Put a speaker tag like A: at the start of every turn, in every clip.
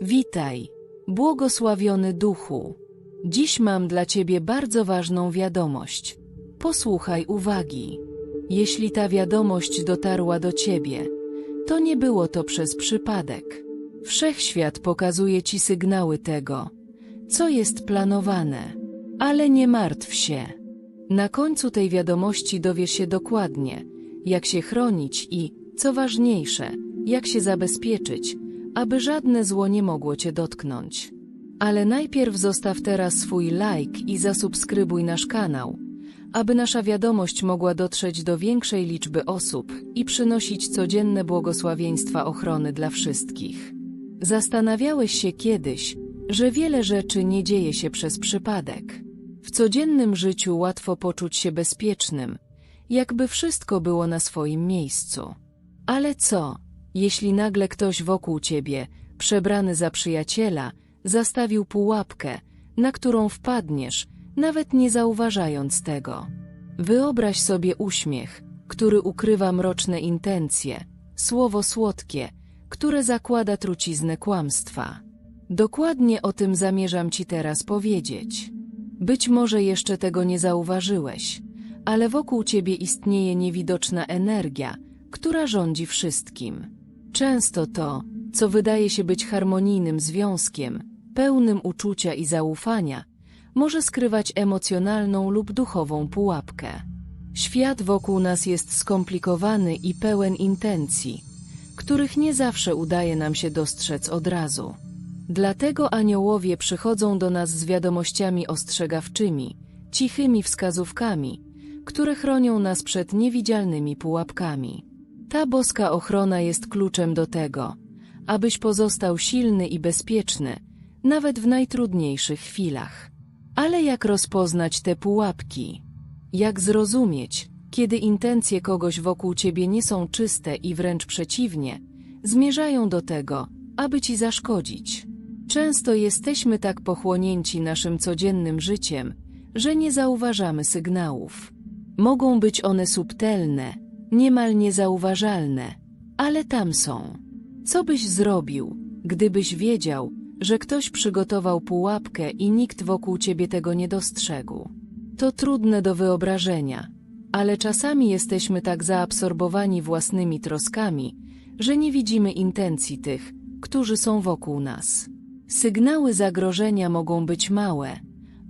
A: Witaj, błogosławiony duchu. Dziś mam dla ciebie bardzo ważną wiadomość. Posłuchaj uwagi. Jeśli ta wiadomość dotarła do ciebie, to nie było to przez przypadek. Wszechświat pokazuje ci sygnały tego, co jest planowane. Ale nie martw się. Na końcu tej wiadomości dowiesz się dokładnie, jak się chronić i, co ważniejsze, jak się zabezpieczyć, aby żadne zło nie mogło cię dotknąć. Ale najpierw zostaw teraz swój like i zasubskrybuj nasz kanał, aby nasza wiadomość mogła dotrzeć do większej liczby osób i przynosić codzienne błogosławieństwa ochrony dla wszystkich. Zastanawiałeś się kiedyś, że wiele rzeczy nie dzieje się przez przypadek. W codziennym życiu łatwo poczuć się bezpiecznym, jakby wszystko było na swoim miejscu. Ale co, jeśli nagle ktoś wokół ciebie, przebrany za przyjaciela, zastawił pułapkę, na którą wpadniesz, nawet nie zauważając tego? Wyobraź sobie uśmiech, który ukrywa mroczne intencje, słowo słodkie, które zakłada truciznę kłamstwa. Dokładnie o tym zamierzam ci teraz powiedzieć. Być może jeszcze tego nie zauważyłeś, ale wokół ciebie istnieje niewidoczna energia, która rządzi wszystkim. Często to, co wydaje się być harmonijnym związkiem, pełnym uczucia i zaufania, może skrywać emocjonalną lub duchową pułapkę. Świat wokół nas jest skomplikowany i pełen intencji, których nie zawsze udaje nam się dostrzec od razu. Dlatego aniołowie przychodzą do nas z wiadomościami ostrzegawczymi, cichymi wskazówkami, które chronią nas przed niewidzialnymi pułapkami. Ta boska ochrona jest kluczem do tego, abyś pozostał silny i bezpieczny, nawet w najtrudniejszych chwilach. Ale jak rozpoznać te pułapki? Jak zrozumieć, kiedy intencje kogoś wokół ciebie nie są czyste i wręcz przeciwnie, zmierzają do tego, aby ci zaszkodzić? Często jesteśmy tak pochłonięci naszym codziennym życiem, że nie zauważamy sygnałów. Mogą być one subtelne, niemal niezauważalne, ale tam są. Co byś zrobił, gdybyś wiedział, że ktoś przygotował pułapkę i nikt wokół ciebie tego nie dostrzegł? To trudne do wyobrażenia, ale czasami jesteśmy tak zaabsorbowani własnymi troskami, że nie widzimy intencji tych, którzy są wokół nas. Sygnały zagrożenia mogą być małe,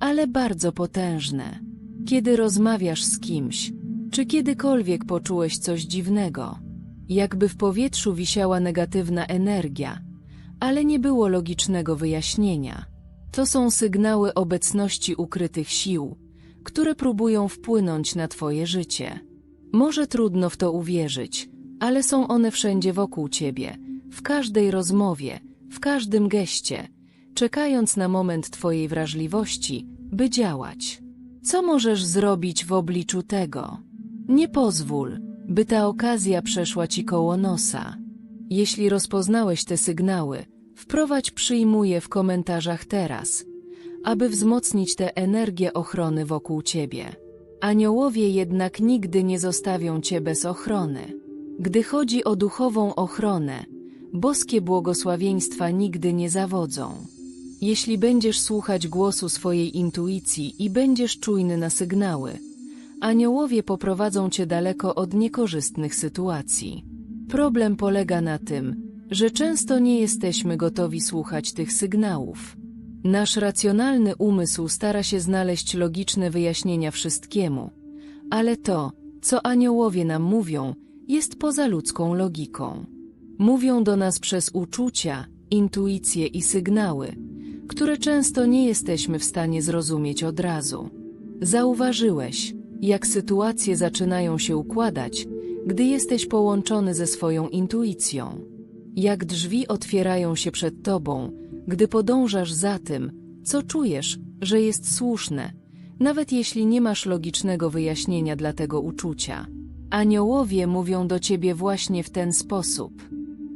A: ale bardzo potężne. Kiedy rozmawiasz z kimś, czy kiedykolwiek poczułeś coś dziwnego, jakby w powietrzu wisiała negatywna energia, ale nie było logicznego wyjaśnienia. To są sygnały obecności ukrytych sił, które próbują wpłynąć na Twoje życie. Może trudno w to uwierzyć, ale są one wszędzie wokół Ciebie, w każdej rozmowie, w każdym geście, czekając na moment Twojej wrażliwości, by działać. Co możesz zrobić w obliczu tego? Nie pozwól, by ta okazja przeszła Ci koło nosa. Jeśli rozpoznałeś te sygnały, wprowadź przyjmuję w komentarzach teraz, aby wzmocnić tę energię ochrony wokół Ciebie. Aniołowie jednak nigdy nie zostawią Cię bez ochrony. Gdy chodzi o duchową ochronę, boskie błogosławieństwa nigdy nie zawodzą. Jeśli będziesz słuchać głosu swojej intuicji i będziesz czujny na sygnały, aniołowie poprowadzą cię daleko od niekorzystnych sytuacji. Problem polega na tym, że często nie jesteśmy gotowi słuchać tych sygnałów. Nasz racjonalny umysł stara się znaleźć logiczne wyjaśnienia wszystkiemu, ale to, co aniołowie nam mówią, jest poza ludzką logiką. Mówią do nas przez uczucia, intuicje i sygnały, które często nie jesteśmy w stanie zrozumieć od razu. Zauważyłeś, jak sytuacje zaczynają się układać, gdy jesteś połączony ze swoją intuicją. Jak drzwi otwierają się przed tobą, gdy podążasz za tym, co czujesz, że jest słuszne, nawet jeśli nie masz logicznego wyjaśnienia dla tego uczucia. Aniołowie mówią do ciebie właśnie w ten sposób.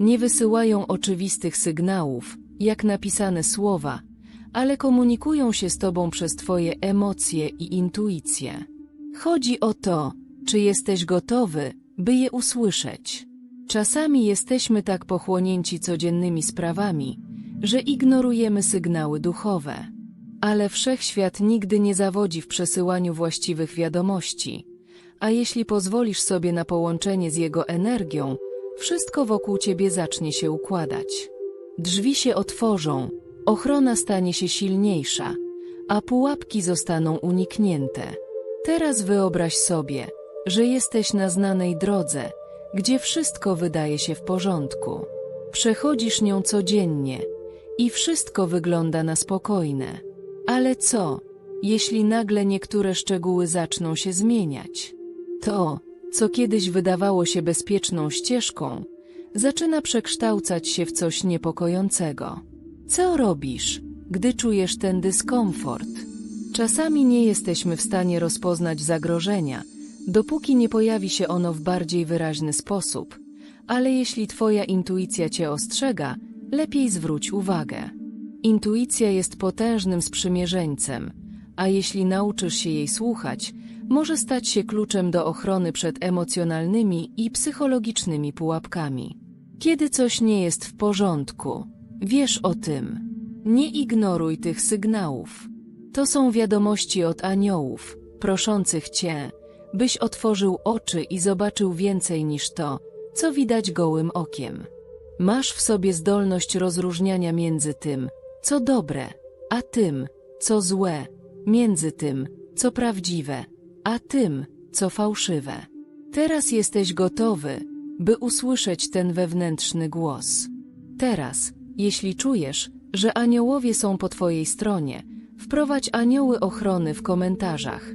A: Nie wysyłają oczywistych sygnałów, jak napisane słowa, ale komunikują się z Tobą przez Twoje emocje i intuicje. Chodzi o to, czy jesteś gotowy, by je usłyszeć. Czasami jesteśmy tak pochłonięci codziennymi sprawami, że ignorujemy sygnały duchowe. Ale wszechświat nigdy nie zawodzi w przesyłaniu właściwych wiadomości, a jeśli pozwolisz sobie na połączenie z jego energią, wszystko wokół ciebie zacznie się układać. Drzwi się otworzą, ochrona stanie się silniejsza, a pułapki zostaną uniknięte. Teraz wyobraź sobie, że jesteś na znanej drodze, gdzie wszystko wydaje się w porządku. Przechodzisz nią codziennie i wszystko wygląda na spokojne. Ale co, jeśli nagle niektóre szczegóły zaczną się zmieniać? To, co kiedyś wydawało się bezpieczną ścieżką, zaczyna przekształcać się w coś niepokojącego. Co robisz, gdy czujesz ten dyskomfort? Czasami nie jesteśmy w stanie rozpoznać zagrożenia, dopóki nie pojawi się ono w bardziej wyraźny sposób, ale jeśli Twoja intuicja Cię ostrzega, lepiej zwróć uwagę. Intuicja jest potężnym sprzymierzeńcem, a jeśli nauczysz się jej słuchać, może stać się kluczem do ochrony przed emocjonalnymi i psychologicznymi pułapkami. Kiedy coś nie jest w porządku, wiesz o tym. Nie ignoruj tych sygnałów. To są wiadomości od aniołów, proszących Cię, byś otworzył oczy i zobaczył więcej niż to, co widać gołym okiem. Masz w sobie zdolność rozróżniania między tym, co dobre, a tym, co złe, między tym, co prawdziwe, a tym, co fałszywe. Teraz jesteś gotowy, by usłyszeć ten wewnętrzny głos. Teraz, jeśli czujesz, że aniołowie są po Twojej stronie, wprowadź anioły ochrony w komentarzach,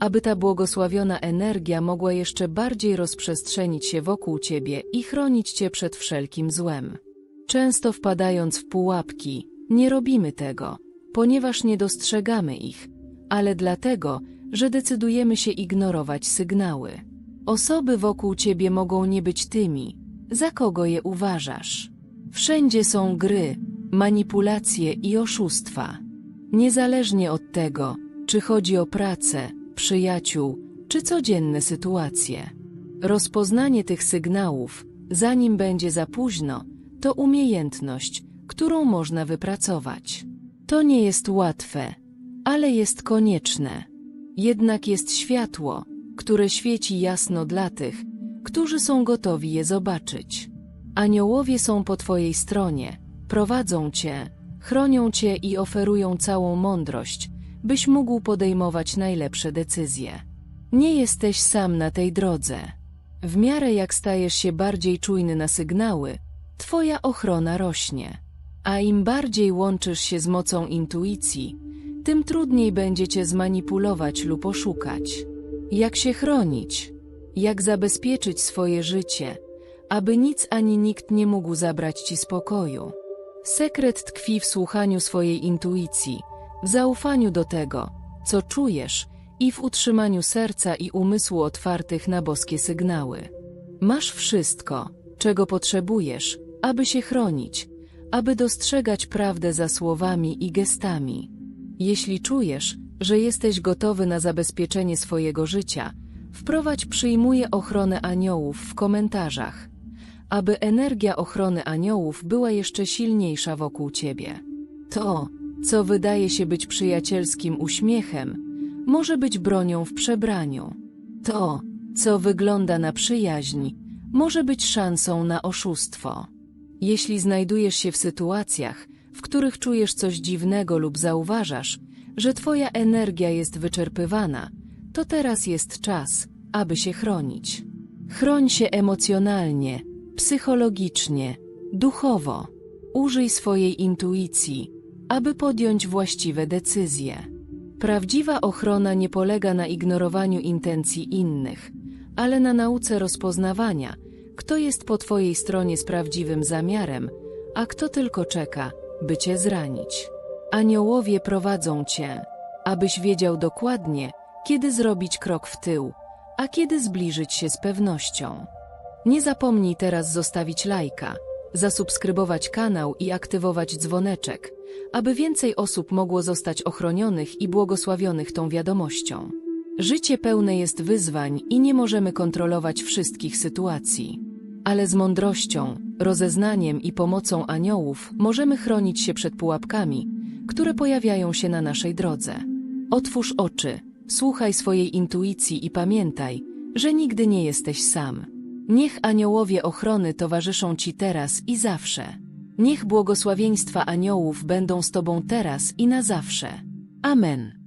A: aby ta błogosławiona energia mogła jeszcze bardziej rozprzestrzenić się wokół Ciebie i chronić Cię przed wszelkim złem. Często wpadając w pułapki, nie robimy tego, ponieważ nie dostrzegamy ich, ale dlatego, że decydujemy się ignorować sygnały. Osoby wokół ciebie mogą nie być tymi, za kogo je uważasz. Wszędzie są gry, manipulacje i oszustwa. Niezależnie od tego, czy chodzi o pracę, przyjaciół, czy codzienne sytuacje. Rozpoznanie tych sygnałów, zanim będzie za późno, to umiejętność, którą można wypracować. To nie jest łatwe, ale jest konieczne. Jednak jest światło, które świeci jasno dla tych, którzy są gotowi je zobaczyć. Aniołowie są po Twojej stronie, prowadzą Cię, chronią Cię i oferują całą mądrość, byś mógł podejmować najlepsze decyzje. Nie jesteś sam na tej drodze. W miarę jak stajesz się bardziej czujny na sygnały, Twoja ochrona rośnie. A im bardziej łączysz się z mocą intuicji, tym trudniej będzie cię zmanipulować lub oszukać. Jak się chronić? Jak zabezpieczyć swoje życie, aby nic ani nikt nie mógł zabrać ci spokoju? Sekret tkwi w słuchaniu swojej intuicji, w zaufaniu do tego, co czujesz i w utrzymaniu serca i umysłu otwartych na boskie sygnały. Masz wszystko, czego potrzebujesz, aby się chronić, aby dostrzegać prawdę za słowami i gestami. Jeśli czujesz, że jesteś gotowy na zabezpieczenie swojego życia, wprowadź przyjmuje ochronę aniołów w komentarzach, aby energia ochrony aniołów była jeszcze silniejsza wokół ciebie. To, co wydaje się być przyjacielskim uśmiechem, może być bronią w przebraniu. To, co wygląda na przyjaźń, może być szansą na oszustwo. Jeśli znajdujesz się w sytuacjach, w których czujesz coś dziwnego lub zauważasz, że Twoja energia jest wyczerpywana, to teraz jest czas, aby się chronić. Chroń się emocjonalnie, psychologicznie, duchowo. Użyj swojej intuicji, aby podjąć właściwe decyzje. Prawdziwa ochrona nie polega na ignorowaniu intencji innych, ale na nauce rozpoznawania, kto jest po Twojej stronie z prawdziwym zamiarem, a kto tylko czeka, by Cię zranić. Aniołowie prowadzą Cię, abyś wiedział dokładnie, kiedy zrobić krok w tył, a kiedy zbliżyć się z pewnością. Nie zapomnij teraz zostawić lajka, zasubskrybować kanał i aktywować dzwoneczek, aby więcej osób mogło zostać ochronionych i błogosławionych tą wiadomością. Życie pełne jest wyzwań i nie możemy kontrolować wszystkich sytuacji. ale z mądrością, rozeznaniem i pomocą aniołów możemy chronić się przed pułapkami, które pojawiają się na naszej drodze. Otwórz oczy, słuchaj swojej intuicji i pamiętaj, że nigdy nie jesteś sam. Niech aniołowie ochrony towarzyszą Ci teraz i zawsze. Niech błogosławieństwa aniołów będą z Tobą teraz i na zawsze. Amen.